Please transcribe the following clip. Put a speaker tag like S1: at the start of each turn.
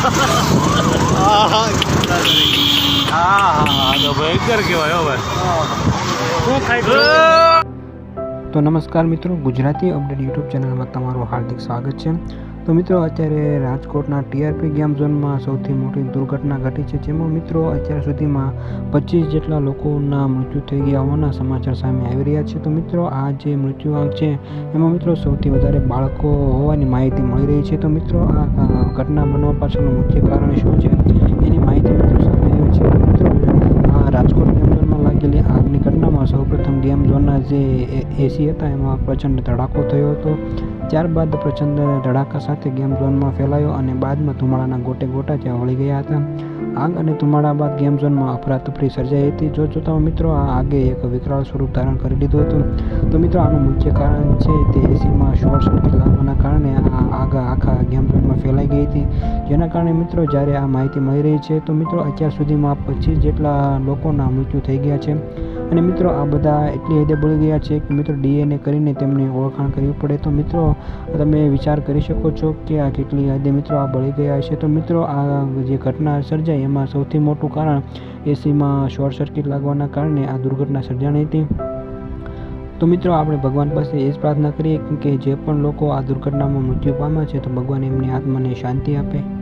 S1: હા હા તો
S2: નમસ્કાર મિત્રો ગુજરાતી અપડેટ યુટ્યુબ ચેનલમાં તમારું હાર્દિક સ્વાગત છે. તો મિત્રો, અત્યારે રાજકોટના ટીઆરપી ગેમ ઝોનમાં સૌથી મોટી દુર્ઘટના ઘટી છે, જેમાં મિત્રો અત્યાર સુધીમાં પચીસ જેટલા લોકોના મૃત્યુ થઈ ગયા હોવાના સમાચાર સામે આવી રહ્યા છે. તો મિત્રો, આ જે મૃત્યુઆંક છે, એમાં મિત્રો સૌથી વધારે બાળકો હોવાની માહિતી મળી રહી છે. તો મિત્રો, આ ઘટના બનવા પાછળનું મુખ્ય કારણ શું છે? એની માહિતી મિત્રો સામે આવી છે. મિત્રો, આ રાજકોટ ગેમ ઝોનમાં લાગેલી આગની ઘટનામાં સૌપ્રથમ ગેમ ઝોનના જે એસી હતા, એમાં પ્રચંડ ધડાકો થયો હતો. ત્યારબાદ પ્રચંડ ધડાકા સાથે ગેમ ઝોનમાં ફેલાયો અને બાદમાં ધુમાડાના ગોટે ગોટા ત્યાં વળી ગયા હતા. આગ અને ધુમાડા બાદ ગેમ ઝોનમાં અફરાતફરી સર્જાઈ હતી. જો જોતા મિત્રો, આ આગે એક વિકરાળ સ્વરૂપ ધારણ કરી લીધું હતું. તો મિત્રો, આનું મુખ્ય કારણ છે તે એસીમાં શોર્ટ સર્કિટ લાગવાના કારણે આ આગ આખા ગેમ ઝોનમાં ફેલાઈ ગઈ હતી. જેના કારણે મિત્રો, જ્યારે આ માહિતી મળી રહી છે, તો મિત્રો, અત્યાર સુધીમાં પચીસ જેટલા લોકોના મૃત્યુ થઈ ગયા છે. અને મિત્રો આ બધા એટલી હદે બળી ગયા છે કે મિત્રો ડીએનએ કરીને તેમને ઓળખાણ કરવી પડે. તો મિત્રો, તમે વિચાર કરી શકો છો કે આ કેટલી હદે મિત્રો આ બળી ગયા છે. તો મિત્રો, આ જે ઘટના સર્જાઈ એમાં સૌથી મોટું કારણ એસીમાં શોર્ટ સર્કિટ લાગવાના કારણે આ દુર્ઘટના સર્જાણી હતી. તો મિત્રો, આપણે ભગવાન પાસે એ જ પ્રાર્થના કરીએ કે જે પણ લોકો આ દુર્ઘટનામાં મૃત્યુ પામ્યા છે, તો ભગવાન એમની આત્માને શાંતિ આપે.